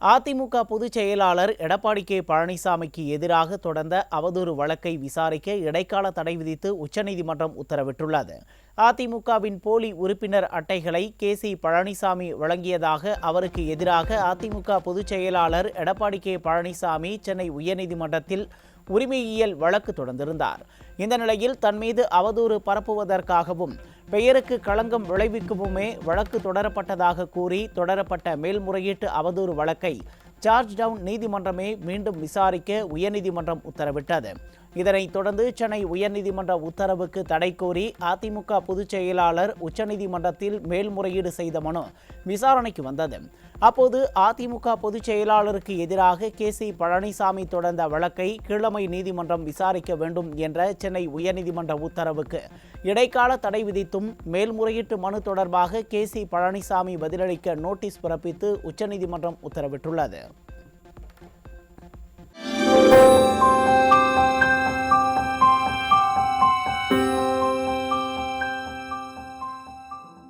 அதிமுக பொதுச் செயலாளர் எடப்பாடி கே பழனிசாமிக்கு எதிராக தொடர்ந்த அவதூறு வழக்கை விசாரிக்க இடைக்கால தடை விதித்து உச்சநீதிமன்றம் உத்தரவிட்டுள்ளது. அதிமுகவின் போலி உறுப்பினர் அட்டைகளை கே சி பழனிசாமி வழங்கியதாக அவருக்கு எதிராக அதிமுக பொதுச் செயலாளர் எடப்பாடி கே பழனிசாமி சென்னை உயர்நீதிமன்றத்தில் உரிமையியல் வழக்கு தொடர்ந்திருந்தார். இந்த நிலையில் தன் மீது அவதூறு பரப்புவதற்காகவும் பெயருக்கு களங்கம் விளைவிக்குமே வழக்கு தொடரப்பட்டதாக கூறி தொடரப்பட்ட மேல்முறையீட்டு அவதூறு வழக்கை சார்ஜ் டவுன் நீதிமன்றமே மீண்டும் விசாரிக்க உயர்நீதிமன்றம் உத்தரவிட்டது. இதனைத் தொடர்ந்து சென்னை உயர்நீதிமன்ற உத்தரவுக்கு தடை கோரி அதிமுக பொதுச் செயலாளர் உச்சநீதிமன்றத்தில் மேல்முறையீடு செய்த மனு விசாரணைக்கு வந்தது. அப்போது அதிமுக பொதுச் செயலாளருக்கு எதிராக கே சி பழனிசாமி தொடர்ந்த வழக்கை கீழமை நீதிமன்றம் விசாரிக்க வேண்டும் என்ற சென்னை உயர்நீதிமன்ற உத்தரவுக்கு இடைக்கால தடை விதித்தும் மேல்முறையீட்டு மனு தொடர்பாக கே சி பழனிசாமி பதிலளிக்க நோட்டீஸ் பிறப்பித்து உச்சநீதிமன்றம் உத்தரவிட்டுள்ளது.